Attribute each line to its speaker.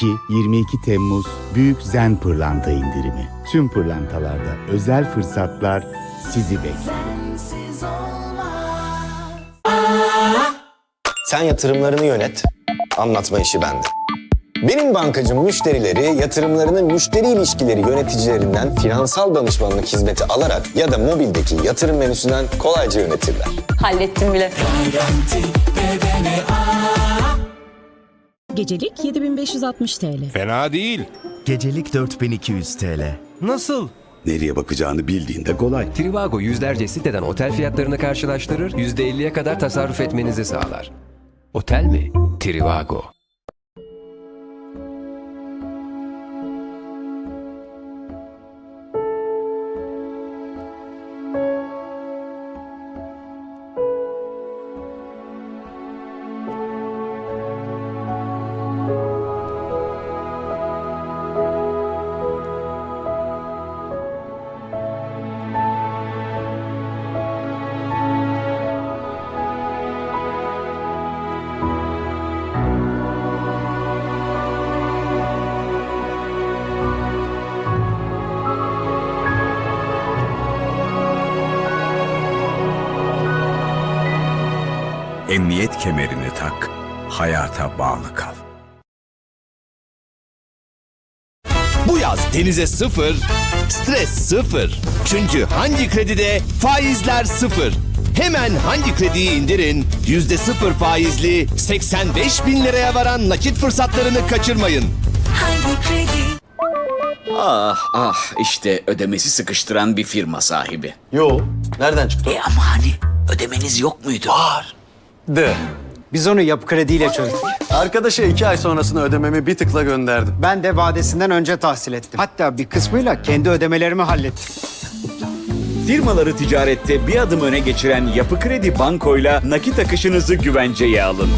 Speaker 1: 2-22 Temmuz Büyük Zen Pırlanta indirimi. Tüm pırlantalarda özel fırsatlar sizi bekliyor.
Speaker 2: Sen yatırımlarını yönet, anlatma işi bende. Benim bankacım müşterileri yatırımlarını müşteri ilişkileri yöneticilerinden finansal danışmanlık hizmeti alarak ya da mobildeki yatırım menüsünden kolayca yönetirler.
Speaker 3: Hallettim bile.
Speaker 4: Gecelik 7560 TL.
Speaker 5: Fena değil.
Speaker 6: Gecelik 4200 TL.
Speaker 5: Nasıl?
Speaker 7: Nereye bakacağını bildiğinde kolay.
Speaker 8: Trivago yüzlerce siteden otel fiyatlarını karşılaştırır, %50'ye kadar tasarruf etmenizi sağlar. Otel mi? Trivago.
Speaker 7: Emniyet kemerini tak, hayata bağlı kal.
Speaker 9: Bu yaz denize sıfır, stres sıfır. Çünkü hangi kredide faizler sıfır. Hemen hangi krediyi indirin, yüzde sıfır faizli 85 bin liraya varan nakit fırsatlarını kaçırmayın.
Speaker 10: Ah ah işte ödemesi sıkıştıran bir firma sahibi.
Speaker 2: Yo, nereden çıktı?
Speaker 10: E ama hani ödemeniz yok muydu? Var.
Speaker 11: Biz onu yapı krediyle çözdük.
Speaker 2: Arkadaşa iki ay sonrasını ödememi bir tıkla gönderdim.
Speaker 11: Ben de vadesinden önce tahsil ettim. Hatta bir kısmıyla kendi ödemelerimi hallettim.
Speaker 10: Firmaları ticarette bir adım öne geçiren Yapı Kredi Banko'yla nakit akışınızı güvenceye alın.